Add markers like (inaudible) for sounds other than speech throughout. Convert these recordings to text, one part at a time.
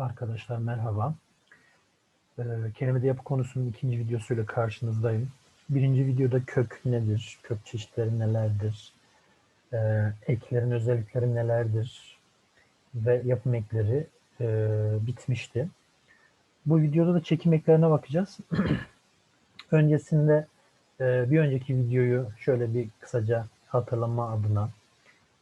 Arkadaşlar merhaba. Ee, kelimede yapı konusunun ikinci videosuyla karşınızdayım. Birinci videoda kök nedir, kök çeşitleri nelerdir, ee, eklerin özellikleri nelerdir ve yapım ekleri e, bitmişti. Bu videoda da çekim eklerine bakacağız. (clears throat) Öncesinde e, bir önceki videoyu şöyle bir kısaca hatırlama adına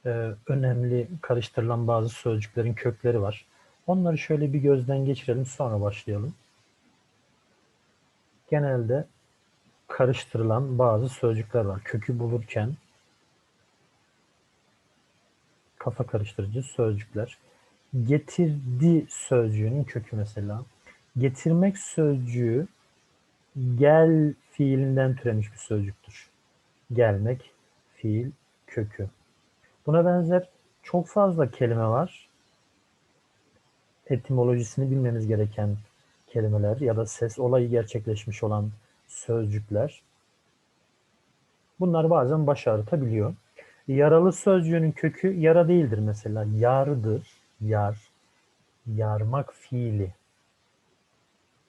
e, önemli karıştırılan bazı sözcüklerin kökleri var. Onları şöyle bir gözden geçirelim sonra başlayalım. Genelde karıştırılan bazı sözcükler var. Kökü bulurken kafa karıştırıcı sözcükler. Getirdi sözcüğünün kökü mesela. Getirmek sözcüğü gel fiilinden türemiş bir sözcüktür. Gelmek fiil kökü. Buna benzer çok fazla kelime var. Etimolojisini bilmemiz gereken kelimeler ya da ses olayı gerçekleşmiş olan sözcükler. Bunlar bazen baş ağrıtabiliyor. Yaralı sözcüğünün kökü yara değildir mesela. Yardır, yar, yarmak fiili.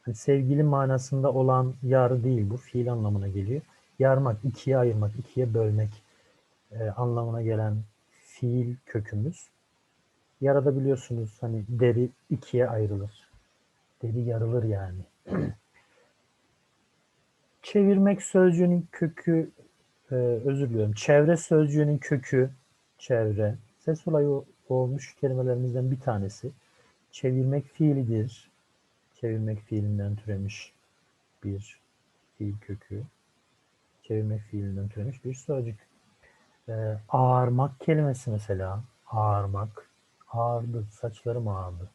Hani sevgili manasında olan yar değil bu, fiil anlamına geliyor. Yarmak, ikiye ayırmak, ikiye bölmek e, anlamına gelen fiil kökümüz. Yarada biliyorsunuz hani deri ikiye ayrılır. Deri yarılır yani. (clears throat) Çevirmek sözcüğünün kökü, e, özür diliyorum. Çevre sözcüğünün kökü, çevre. Ses olayı olmuş kelimelerimizden bir tanesi. Çevirmek fiilidir. Çevirmek fiilinden türemiş bir fiil kökü. Çevirmek fiilinden türemiş bir sözcük. E, ağarmak kelimesi mesela. Ağarmak. Ağardı. Saçlarım ağardı.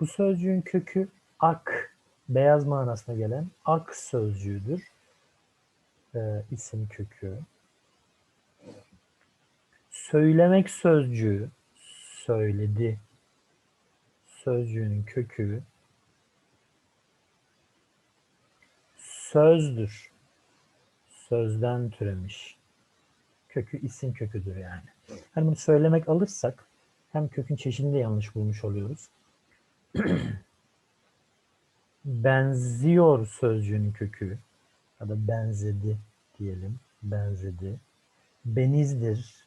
Bu sözcüğün kökü ak, beyaz manasına gelen ak sözcüğüdür. E, isim kökü. Söylemek sözcüğü, söyledi sözcüğünün kökü sözdür. Sözden türemiş. Kökü isim köküdür yani. Hani bunu söylemek alırsak hem kökün çeşidini de yanlış bulmuş oluyoruz. (clears throat) benziyor sözcüğünün kökü ya da benzedi diyelim. Benzedi. Benizdir.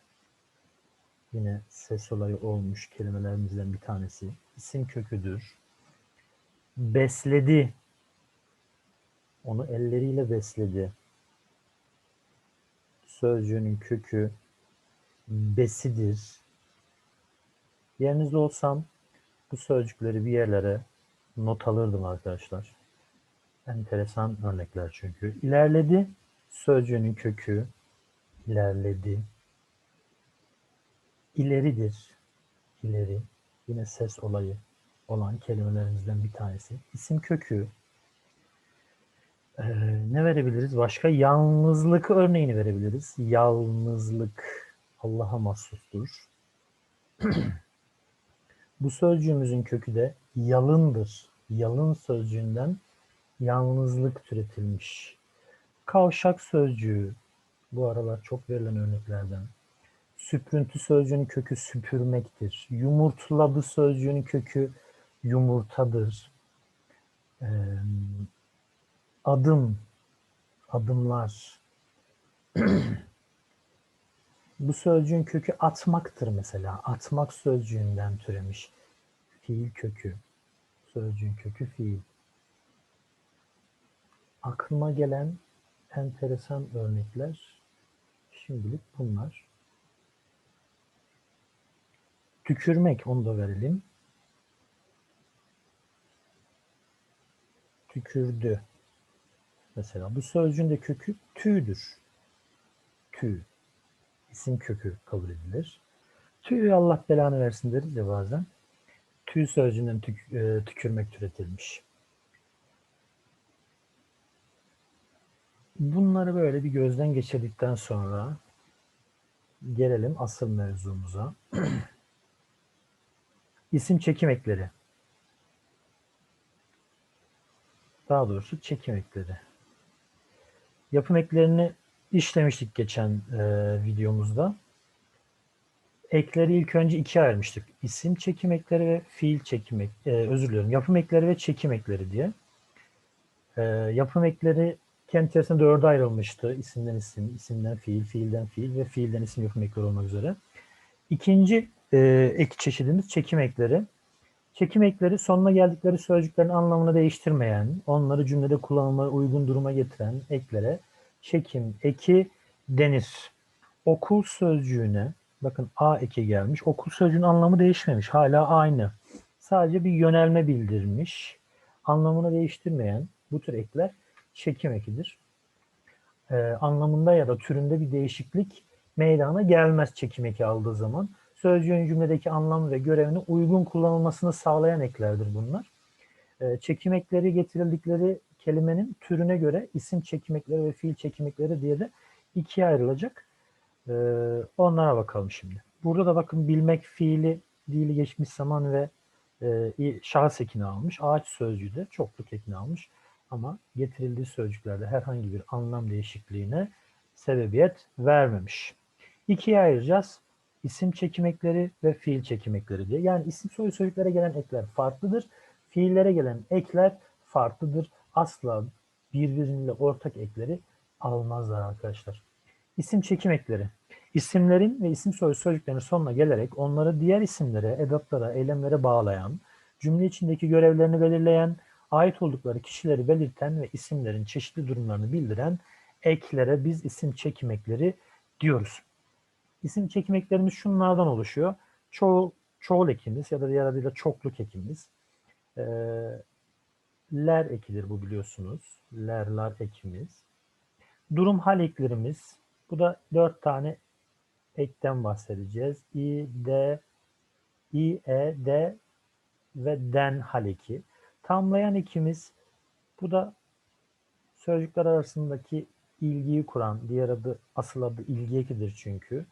Yine ses olayı olmuş kelimelerimizden bir tanesi. İsim köküdür. Besledi. Onu elleriyle besledi. Sözcüğünün kökü besidir. Yerinizde olsam bu sözcükleri bir yerlere not alırdım arkadaşlar. Enteresan örnekler çünkü. İlerledi sözcüğünün kökü ilerledi. İleridir. İleri. Yine ses olayı olan kelimelerimizden bir tanesi. İsim kökü. Ee, ne verebiliriz? Başka yalnızlık örneğini verebiliriz. Yalnızlık Allah'a mahsustur. (clears throat) Bu sözcüğümüzün kökü de yalındır. Yalın sözcüğünden yalnızlık türetilmiş. Kavşak sözcüğü bu aralar çok verilen örneklerden. Süprüntü sözcüğünün kökü süpürmektir. Yumurtladı sözcüğünün kökü yumurtadır. Ee, adım, adımlar. (clears throat) Bu sözcüğün kökü atmaktır mesela. Atmak sözcüğünden türemiş. Fiil kökü. Sözcüğün kökü fiil. Aklıma gelen enteresan örnekler şimdilik bunlar. Tükürmek onu da verelim. Tükürdü. Mesela bu sözcüğün de kökü tüydür. Tüy. İsim kökü kabul edilir. Tüy Allah belanı versin deriz ya bazen. Tüy sözcüğünden tük, e, tükürmek türetilmiş. Bunları böyle bir gözden geçirdikten sonra gelelim asıl mevzumuza. (clears throat) İsim çekim ekleri. Daha doğrusu çekim ekleri. Yapım eklerini işlemiştik geçen e, videomuzda. ekleri ilk önce ikiye ayırmıştık. İsim çekim ekleri ve fiil çekim ek, e, özür diliyorum. Yapım ekleri ve çekim ekleri diye. E, yapım ekleri kendi içerisinde dörde ayrılmıştı. İsimden isim, isimden fiil, fiilden fiil ve fiilden isim yapım ekleri olmak üzere. İkinci e, ek çeşidimiz çekim ekleri. Çekim ekleri sonuna geldikleri sözcüklerin anlamını değiştirmeyen, onları cümlede kullanılmaya uygun duruma getiren eklere çekim eki denir. Okul sözcüğüne, bakın A eki gelmiş. Okul sözcüğünün anlamı değişmemiş. Hala aynı. Sadece bir yönelme bildirmiş. Anlamını değiştirmeyen bu tür ekler çekim ekidir. Ee, anlamında ya da türünde bir değişiklik meydana gelmez çekim eki aldığı zaman sözcüğün cümledeki anlam ve görevine uygun kullanılmasını sağlayan eklerdir bunlar. E, çekim ekleri getirildikleri kelimenin türüne göre isim çekim ekleri ve fiil çekim ekleri diye de ikiye ayrılacak. E, onlara bakalım şimdi. Burada da bakın bilmek fiili, dili geçmiş zaman ve e, şahıs ekini almış. Ağaç sözcüğü de çokluk ekini almış. Ama getirildiği sözcüklerde herhangi bir anlam değişikliğine sebebiyet vermemiş. İkiye ayıracağız isim çekimekleri ve fiil çekimekleri diye. Yani isim soy sözcüklere gelen ekler farklıdır. Fiillere gelen ekler farklıdır. Asla birbiriyle ortak ekleri almazlar arkadaşlar. İsim çekim ekleri. İsimlerin ve isim soy sözcüklerinin sonuna gelerek onları diğer isimlere, edatlara, eylemlere bağlayan, cümle içindeki görevlerini belirleyen, ait oldukları kişileri belirten ve isimlerin çeşitli durumlarını bildiren eklere biz isim çekim ekleri diyoruz. İsim çekim eklerimiz şunlardan oluşuyor. Çoğul, çoğul ekimiz ya da diğer adıyla çokluk ekimiz. E, ler ekidir bu biliyorsunuz. Lerlar ekimiz. Durum hal eklerimiz. Bu da dört tane ekten bahsedeceğiz. İ, D, İ, E, D ve den hal eki. Tamlayan ekimiz. Bu da sözcükler arasındaki ilgiyi kuran, diğer adı asıl adı ilgi ekidir çünkü.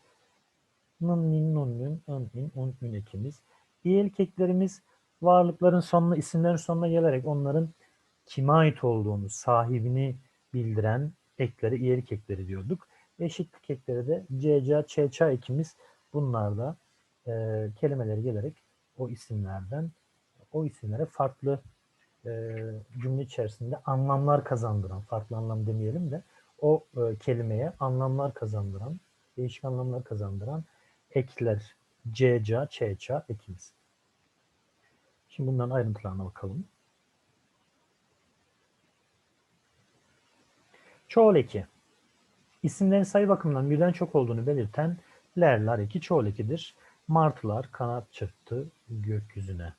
Nun, nin, nun, nün, ın, in, un, ün ekimiz. İyelik eklerimiz varlıkların sonuna, isimlerin sonuna gelerek onların kime ait olduğunu, sahibini bildiren ekleri iyelik ekleri diyorduk. Eşitlik ekleri de CC, ÇÇ ekimiz bunlar da e, kelimeleri gelerek o isimlerden o isimlere farklı e, cümle içerisinde anlamlar kazandıran, farklı anlam demeyelim de o e, kelimeye anlamlar kazandıran, değişik anlamlar kazandıran ekler CCA, ÇÇA ekimiz. Şimdi bunların ayrıntılarına bakalım. Çoğul eki. İsimlerin sayı bakımından birden çok olduğunu belirten lerler eki çoğul ekidir. Martılar kanat çırptı gökyüzüne.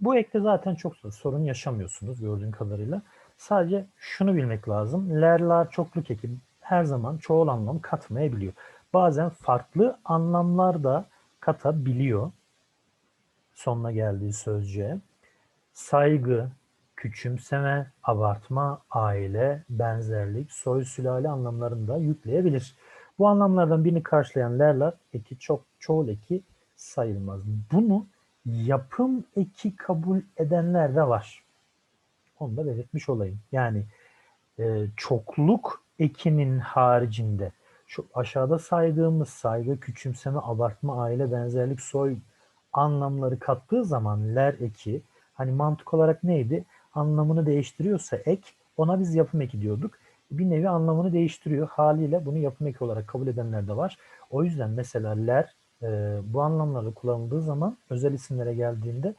Bu ekte zaten çok sorun yaşamıyorsunuz gördüğün kadarıyla. Sadece şunu bilmek lazım. Lerler çokluk eki her zaman çoğul anlam katmayabiliyor bazen farklı anlamlar da katabiliyor sonuna geldiği sözcüğe. Saygı, küçümseme, abartma, aile, benzerlik, soy sülale anlamlarını da yükleyebilir. Bu anlamlardan birini karşılayan lerler eki çok çoğul eki sayılmaz. Bunu yapım eki kabul edenler de var. Onu da belirtmiş olayım. Yani e, çokluk ekinin haricinde şu aşağıda saydığımız saygı, küçümseme, abartma, aile, benzerlik, soy anlamları kattığı zaman ler eki hani mantık olarak neydi? Anlamını değiştiriyorsa ek ona biz yapım eki diyorduk. Bir nevi anlamını değiştiriyor. Haliyle bunu yapım eki olarak kabul edenler de var. O yüzden mesela ler e, bu anlamlarda kullanıldığı zaman özel isimlere geldiğinde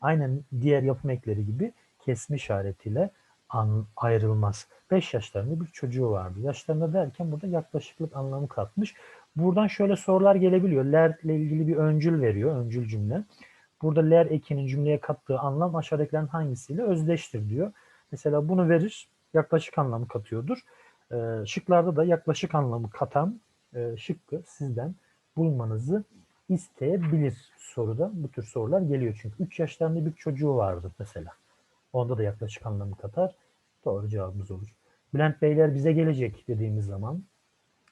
aynen diğer yapım ekleri gibi kesme işaretiyle an, ayrılmaz. 5 yaşlarında bir çocuğu vardı. Yaşlarında derken burada yaklaşıklık anlamı katmış. Buradan şöyle sorular gelebiliyor. Ler ile ilgili bir öncül veriyor, öncül cümle. Burada ler ekinin cümleye kattığı anlam aşağıdakilerin hangisiyle özdeştir diyor. Mesela bunu verir, yaklaşık anlamı katıyordur. Ee, şıklarda da yaklaşık anlamı katan e, şıkkı sizden bulmanızı isteyebilir soruda. Bu tür sorular geliyor çünkü 3 yaşlarında bir çocuğu vardı mesela. Onda da yaklaşık anlamı katar. Doğru cevabımız olur. Bülent Beyler bize gelecek dediğimiz zaman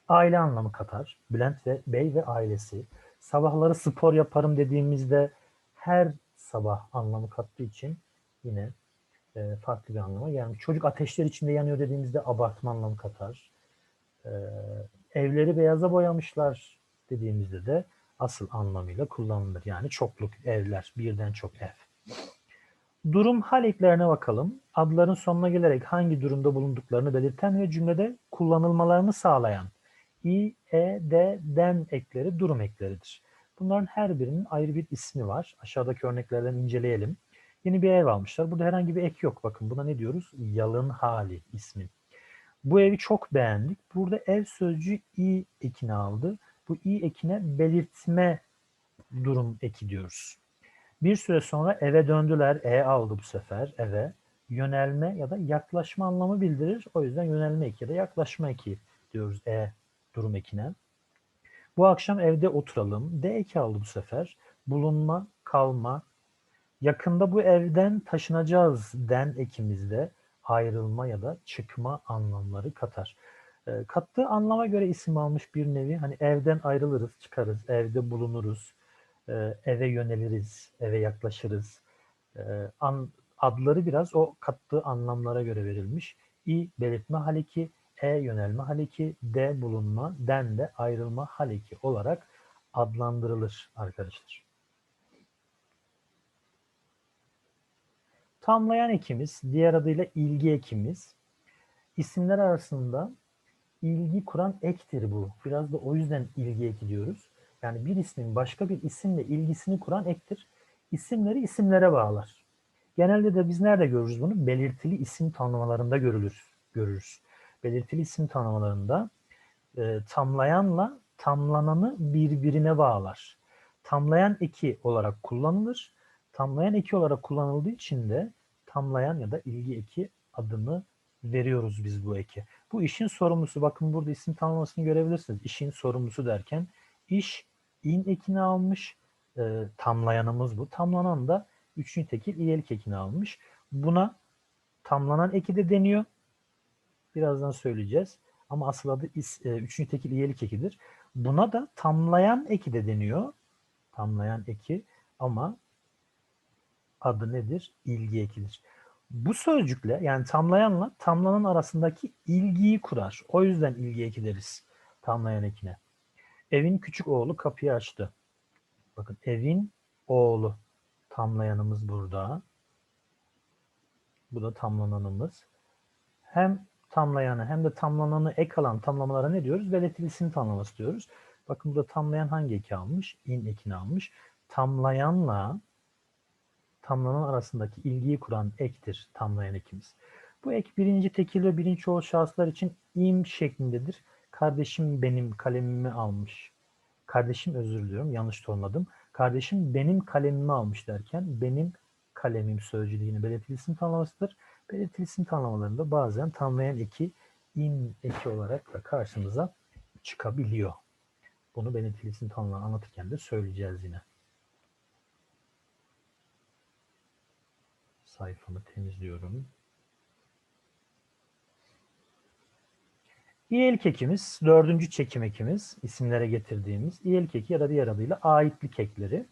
aile anlamı katar. Bülent ve Bey ve ailesi. Sabahları spor yaparım dediğimizde her sabah anlamı kattığı için yine e, farklı bir anlama gelmiş. Çocuk ateşler içinde yanıyor dediğimizde abartma anlamı katar. E, evleri beyaza boyamışlar dediğimizde de asıl anlamıyla kullanılır. Yani çokluk, evler, birden çok ev. Durum hal eklerine bakalım. Adların sonuna gelerek hangi durumda bulunduklarını belirten ve cümlede kullanılmalarını sağlayan i, e, d, den ekleri durum ekleridir. Bunların her birinin ayrı bir ismi var. Aşağıdaki örneklerden inceleyelim. Yeni bir ev almışlar. Burada herhangi bir ek yok. Bakın buna ne diyoruz? Yalın hali ismi. Bu evi çok beğendik. Burada ev sözcüğü i ekini aldı. Bu i ekine belirtme durum eki diyoruz. Bir süre sonra eve döndüler. E aldı bu sefer eve. Yönelme ya da yaklaşma anlamı bildirir. O yüzden yönelme eki ya da yaklaşma eki diyoruz e durum ekine. Bu akşam evde oturalım. D eki aldı bu sefer. Bulunma, kalma. Yakında bu evden taşınacağız den ekimizde ayrılma ya da çıkma anlamları katar. E, kattığı anlama göre isim almış bir nevi. Hani evden ayrılırız, çıkarız, evde bulunuruz, e, eve yöneliriz, eve yaklaşırız. E, an, adları biraz o kattığı anlamlara göre verilmiş. İ belirtme haliki, E yönelme haliki, D bulunma, den de ayrılma haliki olarak adlandırılır arkadaşlar. Tamlayan ekimiz, diğer adıyla ilgi ekimiz. İsimler arasında ilgi kuran ektir bu. Biraz da o yüzden ilgi eki diyoruz. Yani bir ismin başka bir isimle ilgisini kuran ektir. İsimleri isimlere bağlar. Genelde de biz nerede görürüz bunu? Belirtili isim tanımlamalarında görülür, görürüz. Belirtili isim tanımlamalarında e, tamlayanla tamlananı birbirine bağlar. Tamlayan eki olarak kullanılır. Tamlayan eki olarak kullanıldığı için de tamlayan ya da ilgi eki adını veriyoruz biz bu eke. Bu işin sorumlusu. Bakın burada isim tanımlamasını görebilirsiniz. İşin sorumlusu derken iş in ekini almış. E, tamlayanımız bu. Tamlanan da üçüncü tekil iyelik ekini almış. Buna tamlanan eki de deniyor. Birazdan söyleyeceğiz. Ama asıl adı is, e, üçüncü tekil iyelik ekidir. Buna da tamlayan eki de deniyor. Tamlayan eki ama adı nedir? İlgi ekidir. Bu sözcükle yani tamlayanla tamlanan arasındaki ilgiyi kurar. O yüzden ilgi eki deriz tamlayan ekine. Evin küçük oğlu kapıyı açtı. Bakın evin oğlu tamlayanımız burada. Bu da tamlananımız. Hem tamlayanı hem de tamlananı ek alan tamlamalara ne diyoruz? Belirtili isim diyoruz. Bakın burada tamlayan hangi eki almış? İn ekini almış. Tamlayanla tamlanan arasındaki ilgiyi kuran ektir tamlayan ekimiz. Bu ek birinci tekil ve birinci çoğul şahıslar için im şeklindedir. Kardeşim benim kalemimi almış. Kardeşim özür diliyorum yanlış tonladım. Kardeşim benim kalemimi almış derken benim kalemim sözcüğü belirtili isim tanımlamasıdır. Belirtili isim tanımlamalarında bazen tamlayan eki im eki olarak da karşımıza çıkabiliyor. Bunu belirtili isim tanımlarını anlatırken de söyleyeceğiz yine. sayfamı temizliyorum. İyelik ekimiz, dördüncü çekim ekimiz, isimlere getirdiğimiz iyelik eki ya da diğer adıyla aitlik ekleri.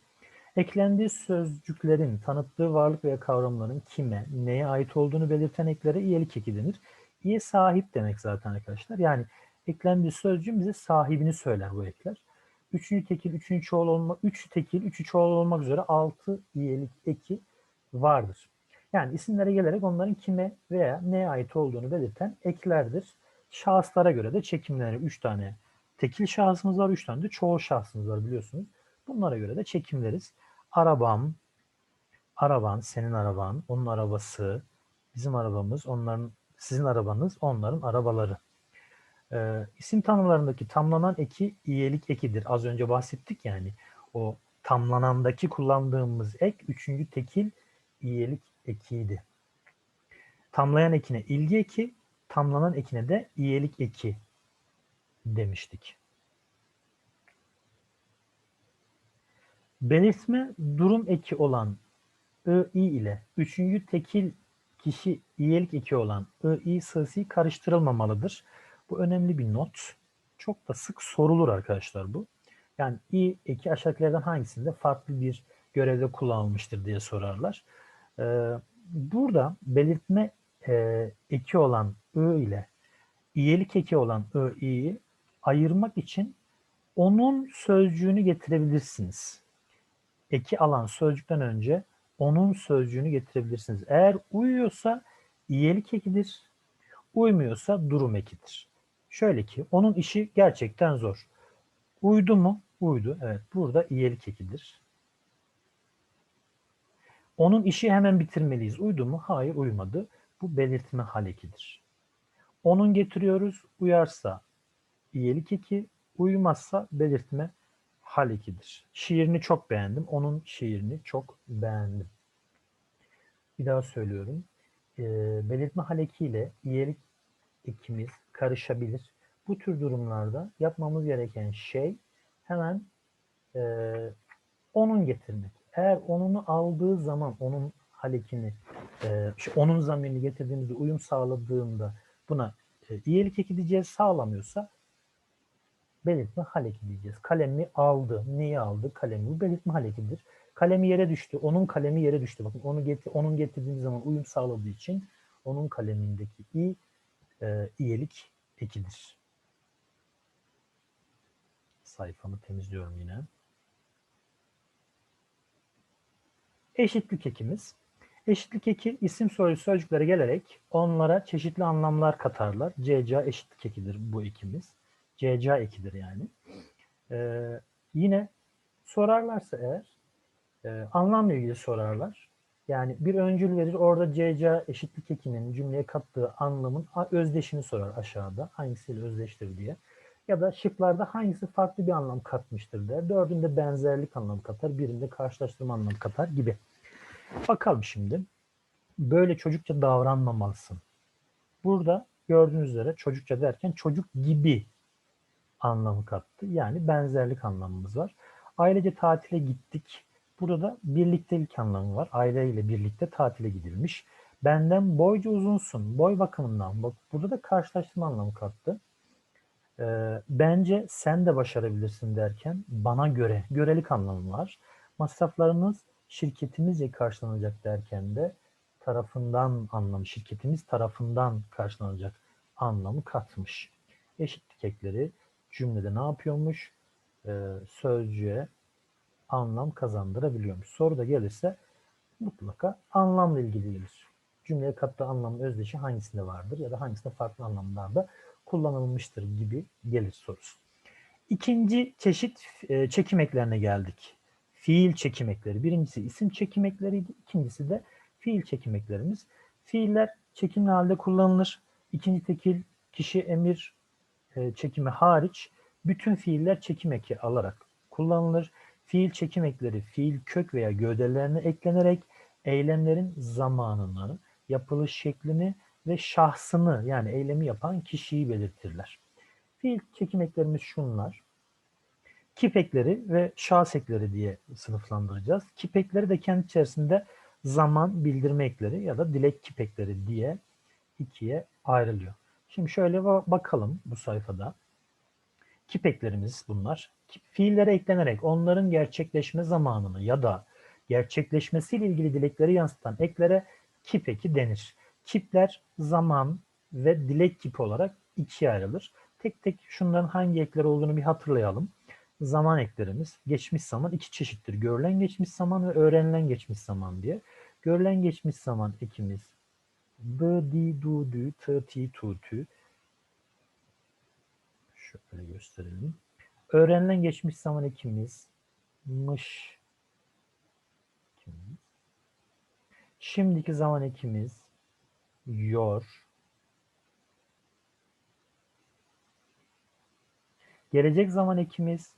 Eklendiği sözcüklerin tanıttığı varlık veya kavramların kime, neye ait olduğunu belirten eklere iyelik eki denir. İye sahip demek zaten arkadaşlar. Yani eklendiği sözcüğün bize sahibini söyler bu ekler. Üçüncü tekil, üçüncü çoğul olma, üç tekil, üçü çoğul olmak üzere altı iyelik eki vardır. Yani isimlere gelerek onların kime veya neye ait olduğunu belirten eklerdir. Şahıslara göre de çekimleri 3 tane tekil şahsımız var, 3 tane de çoğul şahsımız var biliyorsunuz. Bunlara göre de çekimleriz. Arabam, araban, senin araban, onun arabası, bizim arabamız, onların sizin arabanız, onların arabaları. Ee, isim tanımlarındaki tamlanan eki iyelik ekidir. Az önce bahsettik yani. O tamlanandaki kullandığımız ek üçüncü tekil iyelik ekiydi. Tamlayan ekine ilgi eki, tamlanan ekine de iyelik eki demiştik. Belirtme durum eki olan ı, i ile üçüncü tekil kişi iyelik eki olan ı, i, sığsi karıştırılmamalıdır. Bu önemli bir not. Çok da sık sorulur arkadaşlar bu. Yani i eki aşağıdakilerden hangisinde farklı bir görevde kullanılmıştır diye sorarlar. Ee, burada belirtme e, eki olan ı ile iyelik eki olan ı, ayırmak için onun sözcüğünü getirebilirsiniz. Eki alan sözcükten önce onun sözcüğünü getirebilirsiniz. Eğer uyuyorsa iyelik ekidir, uymuyorsa durum ekidir. Şöyle ki onun işi gerçekten zor. Uydu mu? Uydu. Evet burada iyelik ekidir. Onun işi hemen bitirmeliyiz. Uydu mu? Hayır uymadı. Bu belirtme hal ekidir. Onun getiriyoruz. Uyarsa iyelik eki, uyumazsa belirtme hal ekidir. Şiirini çok beğendim. Onun şiirini çok beğendim. Bir daha söylüyorum. E, belirtme hal eki ile iyelik ekimiz karışabilir. Bu tür durumlarda yapmamız gereken şey hemen e, onun getirmek. Eğer onunu aldığı zaman onun halekini, e, onun zamirini getirdiğimizde uyum sağladığında buna e, iyilik eki. Sağlamıyorsa belirtme haleki diyeceğiz. Kalemi aldı. Neyi aldı? Kalemi. Bu belirtme halekidir. Kalemi yere düştü. Onun kalemi yere düştü. Bakın onu getir, onun getirdiğimiz zaman uyum sağladığı için onun kalemindeki i e, iyilik ekidir. Sayfamı temizliyorum yine. Eşitlik ekimiz. Eşitlik eki isim soyu sözcüklere gelerek onlara çeşitli anlamlar katarlar. CCA eşitlik ekidir bu ekimiz. CCA ekidir yani. Ee, yine sorarlarsa eğer e, anlamla ilgili sorarlar. Yani bir öncül verir orada CCA eşitlik ekinin cümleye kattığı anlamın özdeşini sorar aşağıda. Hangisiyle özdeştir diye. Ya da şıklarda hangisi farklı bir anlam katmıştır der. Dördünde benzerlik anlamı katar, birinde karşılaştırma anlamı katar gibi. Bakalım şimdi. Böyle çocukça davranmamalısın. Burada gördüğünüz üzere çocukça derken çocuk gibi anlamı kattı. Yani benzerlik anlamımız var. Ailece tatile gittik. Burada birliktelik anlamı var. Aileyle birlikte tatile gidilmiş. Benden boyca uzunsun. Boy bakımından. Bak burada da karşılaştırma anlamı kattı. Ee, bence sen de başarabilirsin derken bana göre, görelik anlamı var. Masraflarınız şirketimizce karşılanacak derken de tarafından anlamı, şirketimiz tarafından karşılanacak anlamı katmış. Eşitlik ekleri cümlede ne yapıyormuş? Ee, sözcüğe anlam kazandırabiliyormuş. Soru da gelirse mutlaka anlamla ilgili gelir. Cümleye kattığı anlamın özdeşi hangisinde vardır ya da hangisinde farklı anlamlarda kullanılmıştır gibi gelir sorusu. İkinci çeşit e, çekim eklerine geldik. Fiil çekim ekleri. Birincisi isim çekim ekleriydi. İkincisi de fiil çekim eklerimiz. Fiiller çekimli halde kullanılır. İkinci tekil kişi emir e, çekimi hariç bütün fiiller çekim eki alarak kullanılır. Fiil çekim ekleri fiil kök veya gövdelerine eklenerek eylemlerin zamanını, yapılış şeklini ve şahsını yani eylemi yapan kişiyi belirtirler. Fiil çekim eklerimiz şunlar. Kipekleri ve şahs ekleri diye sınıflandıracağız. Kipekleri de kendi içerisinde zaman bildirme ekleri ya da dilek kipekleri diye ikiye ayrılıyor. Şimdi şöyle bakalım bu sayfada. Kipeklerimiz bunlar. Fiillere eklenerek onların gerçekleşme zamanını ya da gerçekleşmesiyle ilgili dilekleri yansıtan eklere kipeki denir. Kipler zaman ve dilek kipi olarak ikiye ayrılır. Tek tek şunların hangi ekler olduğunu bir hatırlayalım. Zaman eklerimiz geçmiş zaman iki çeşittir. Görülen geçmiş zaman ve öğrenilen geçmiş zaman diye. Görülen geçmiş zaman ekimiz d, di, du, dü, t, ti, tu, tü. Şöyle gösterelim. Öğrenilen geçmiş zaman ekimiz mış. Şimdiki zaman ekimiz yor. Gelecek zaman ekimiz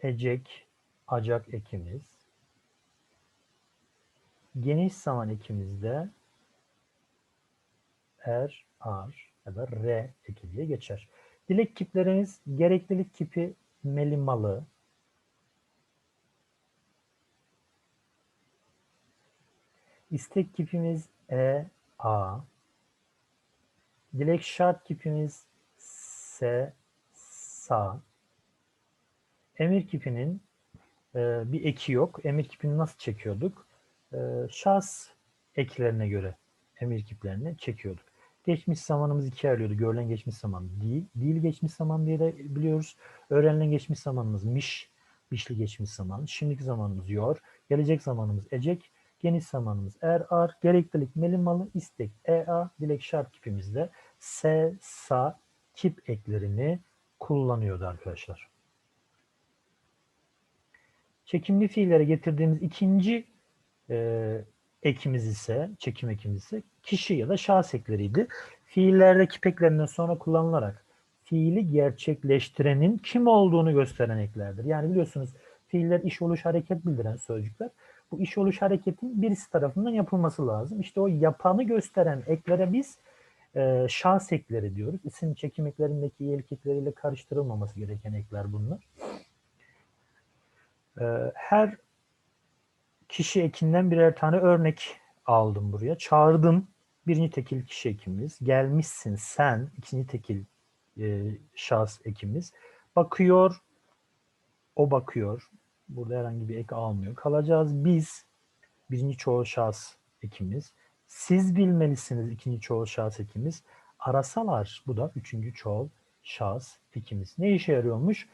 ecek, acak ekimiz. Geniş zaman ekimizde er, ar ya da re eki diye geçer. Dilek kiplerimiz gereklilik kipi melimalı, İstek kipimiz E, A. Dilek şart kipimiz S, Sa. Emir kipinin e, bir eki yok. Emir kipini nasıl çekiyorduk? E, şahs eklerine göre emir kiplerini çekiyorduk. Geçmiş zamanımız ikiye ayrılıyordu. Görülen geçmiş zaman değil. Değil geçmiş zaman diye de biliyoruz. Öğrenilen geçmiş zamanımız miş. Mişli geçmiş zaman. Şimdiki zamanımız yor. Gelecek zamanımız ecek. Geniş zamanımız er, ar. Gereklilik melimalı, istek, ea, dilek şart kipimizde se, sa, kip eklerini kullanıyordu arkadaşlar. Çekimli fiillere getirdiğimiz ikinci e, ekimiz ise, çekim ekimiz ise kişi ya da şahıs ekleriydi. Fiillerde kip eklerinden sonra kullanılarak fiili gerçekleştirenin kim olduğunu gösteren eklerdir. Yani biliyorsunuz fiiller iş oluş hareket bildiren sözcükler. Bu iş oluş hareketin birisi tarafından yapılması lazım. İşte o yapanı gösteren eklere biz e, şahs ekleri diyoruz. İsim çekim eklerindeki iyilik ekleriyle karıştırılmaması gereken ekler bunlar. E, her kişi ekinden birer tane örnek aldım buraya. Çağırdım birinci tekil kişi ekimiz. Gelmişsin sen ikinci tekil e, şahıs ekimiz. Bakıyor o bakıyor. Burada herhangi bir ek almıyor. Kalacağız biz birinci çoğul şahıs ekimiz. Siz bilmelisiniz ikinci çoğul şahıs ekimiz. Arasalar bu da üçüncü çoğul şahıs ekimiz. Ne işe yarıyormuş?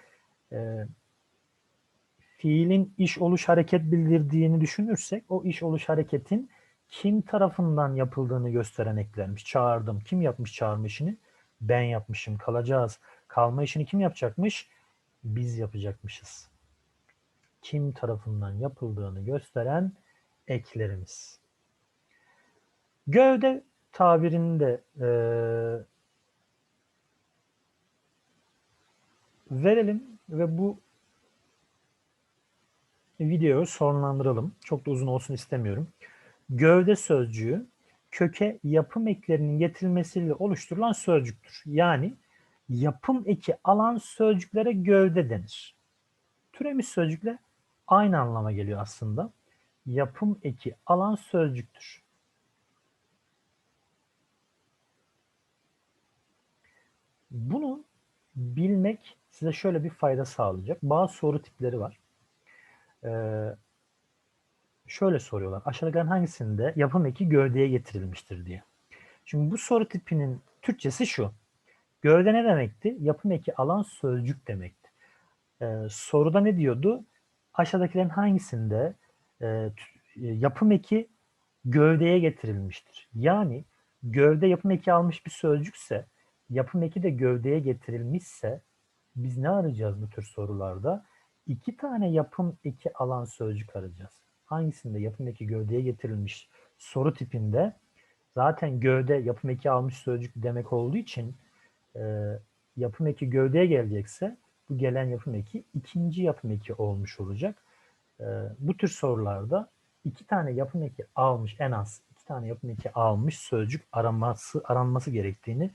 Ee, fiilin iş oluş hareket bildirdiğini düşünürsek o iş oluş hareketin kim tarafından yapıldığını gösteren eklermiş. Çağırdım. Kim yapmış çağırma işini? Ben yapmışım. Kalacağız. Kalma işini kim yapacakmış? Biz yapacakmışız. Kim tarafından yapıldığını gösteren eklerimiz. Gövde tabirinde e, verelim ve bu videoyu sonlandıralım. Çok da uzun olsun istemiyorum. Gövde sözcüğü köke yapım eklerinin getirilmesiyle oluşturulan sözcüktür. Yani yapım eki alan sözcüklere gövde denir. Türemiş sözcükle aynı anlama geliyor aslında. Yapım eki alan sözcüktür. Bunu bilmek size şöyle bir fayda sağlayacak. Bazı soru tipleri var. Ee, şöyle soruyorlar. Aşağıdakilerin hangisinde yapım eki gövdeye getirilmiştir diye. Şimdi bu soru tipinin Türkçesi şu. Gövde ne demekti? Yapım eki alan sözcük demekti. Ee, soruda ne diyordu? Aşağıdakilerin hangisinde e, yapım eki gövdeye getirilmiştir? Yani gövde yapım eki almış bir sözcükse, yapım eki de gövdeye getirilmişse biz ne arayacağız bu tür sorularda? İki tane yapım eki alan sözcük arayacağız. Hangisinde yapım eki gövdeye getirilmiş soru tipinde zaten gövde yapım eki almış sözcük demek olduğu için e, yapım eki gövdeye gelecekse bu gelen yapım eki ikinci yapım eki olmuş olacak. E, bu tür sorularda iki tane yapım eki almış en az iki tane yapım eki almış sözcük aranması aranması gerektiğini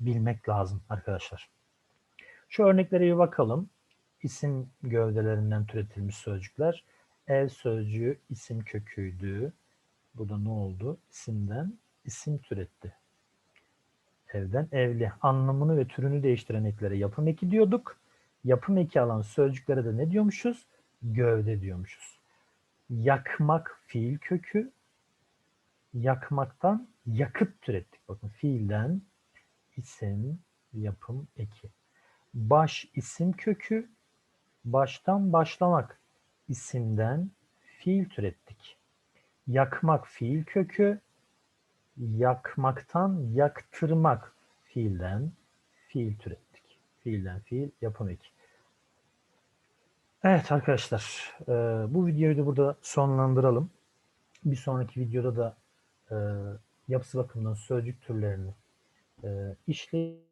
bilmek lazım arkadaşlar. Şu örneklere bir bakalım. İsim gövdelerinden türetilmiş sözcükler. Ev sözcüğü isim köküydü. Bu da ne oldu? İsimden isim türetti. Evden evli. Anlamını ve türünü değiştiren eklere yapım eki diyorduk. Yapım eki alan sözcüklere de ne diyormuşuz? Gövde diyormuşuz. Yakmak fiil kökü. Yakmaktan yakıt türettik. Bakın fiilden isim, yapım eki. Baş isim kökü. Baştan başlamak isimden fiil türettik. Yakmak fiil kökü, yakmaktan yaktırmak fiilden fiil türettik. Fiilden fiil yapım eki. Evet arkadaşlar e, bu videoyu da burada sonlandıralım. Bir sonraki videoda da e, yapısı bakımından sözcük türlerini e, işleyip